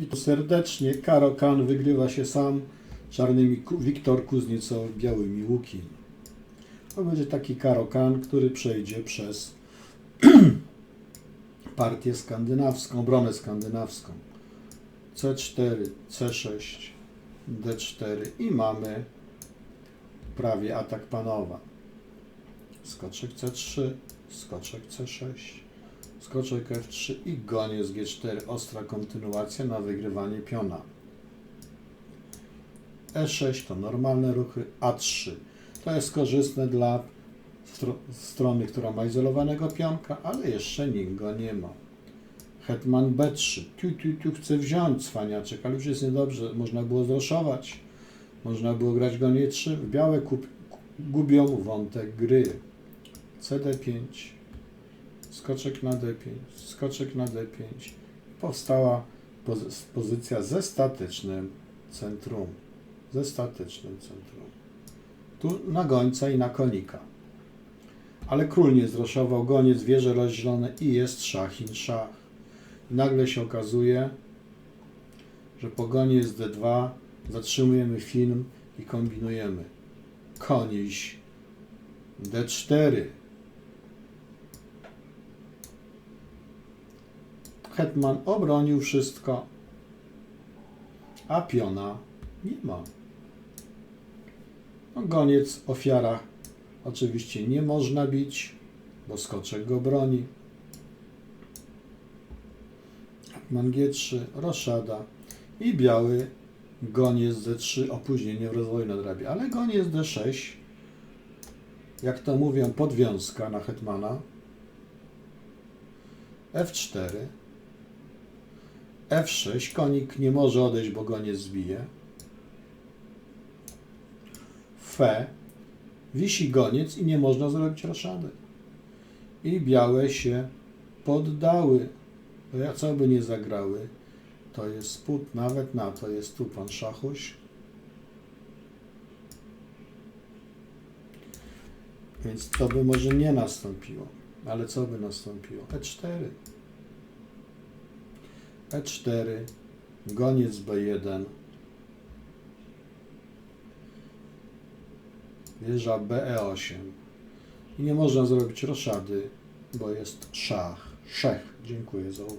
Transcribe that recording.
I tu serdecznie Karokan wygrywa się sam czarnymi Ku- Wiktor Kuzniecow białymi Łukin. To będzie taki Karokan, który przejdzie przez partię skandynawską, obronę skandynawską. C4, C6, D4 i mamy prawie atak panowa. Skoczek C3, skoczek C6, skoczek F3 i goniec G4. Ostra kontynuacja na wygrywanie piona. E6 to normalne ruchy, A3 to jest korzystne dla stro strony, która ma izolowanego pionka, ale jeszcze nikt go nie ma. Hetman B3. Tu, tu, tu chce wziąć cwaniaczek, ale już jest niedobrze. Można było zroszować. Można było grać go nie 3. Białe kup, gubią wątek gry. CD5. Skoczek na D5. Skoczek na D5. Powstała pozy pozycja ze statycznym centrum. Ze statycznym centrum. Tu na gońca i na konika. Ale król nie zroszował, goniec, wieże rozzielone i jest szach in szach. I nagle się okazuje, że po gonie jest D2, zatrzymujemy film i kombinujemy. Koniś D4. Hetman obronił wszystko, a piona nie ma. No, goniec, ofiara oczywiście nie można bić, bo skoczek go broni. Hetman G3, roszada i biały goniec D3, opóźnienie w rozwoju nadrabia. Ale goniec D6, jak to mówią, podwiązka na hetmana. F4, F6, konik nie może odejść, bo goniec zbije. Fe, wisi goniec i nie można zrobić roszady. I białe się poddały. Co by nie zagrały, to jest spód nawet na to. Jest tu pan Szachuś. Więc to by może nie nastąpiło. Ale co by nastąpiło? E4. E4. Goniec B1. Wieża BE8. I nie można zrobić roszady, bo jest szach. Szech. Dziękuję za uwagę.